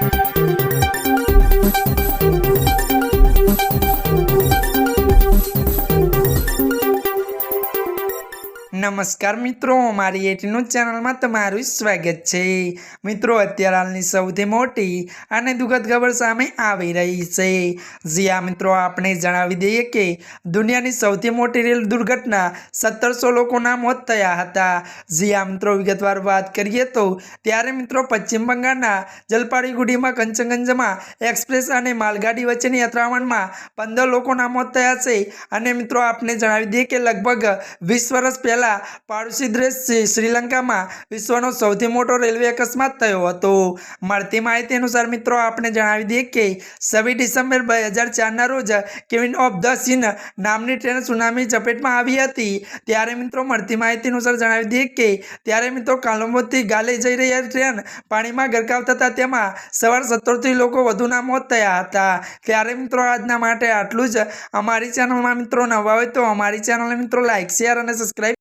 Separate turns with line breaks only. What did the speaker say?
Thank you. નમસ્કાર મિત્રો, મારી એટીનું ચેનલમાં તમારું સ્વાગત છે. મિત્રો, અત્યારે હાલની સૌથી મોટી અને દુઃખદ ખબર સામે આવી રહી છે. જ્યાં મિત્રો, આપણે જણાવી દઈએ કે દુનિયાની સૌથી મોટી રેલ દુર્ઘટના સત્તરસો લોકોના મોત થયા હતા. જ્યાં મિત્રો, વિગતવાર વાત કરીએ તો ત્યારે મિત્રો પશ્ચિમ બંગાળના જલપાડીગુડીમાં કંચનગંજમાં એક્સપ્રેસ અને માલગાડી વચ્ચેની અથડામણમાં પંદર લોકોના મોત થયા છે. અને મિત્રો આપણે જણાવી દઈએ કે લગભગ વીસ વર્ષ પહેલાં પાડોશી દેશ શ્રીલંકામાં વિશ્વનો સૌથી મોટો રેલવે અકસ્માત થયો હતો. મળતી માહિતી અનુસાર મિત્રો, આપણે જણાવી દઈએ કે છવ્વીસ ડિસેમ્બર બે હજાર ચારના રોજ કેવિન ઓફ ધ સીન નામની ટ્રેન સુનામી ચપેટમાં આવી હતી. ત્યારે મિત્રો, મળતી માહિતી અનુસાર જણાવી દઈએ કે ત્યારે મિત્રો કાલંબોથી ગાલે જઈ રહી ટ્રેન પાણીમાં ગરકાવ થતાં તેમાં સવાર સત્તરથી લોકો વધુના મોત થયા હતા. ત્યારે મિત્રો, આજના માટે આટલું જ. અમારી ચેનલમાં મિત્રો નવા હોય તો અમારી ચેનલને મિત્રો લાઇક શેર અને સબસ્ક્રાઈબ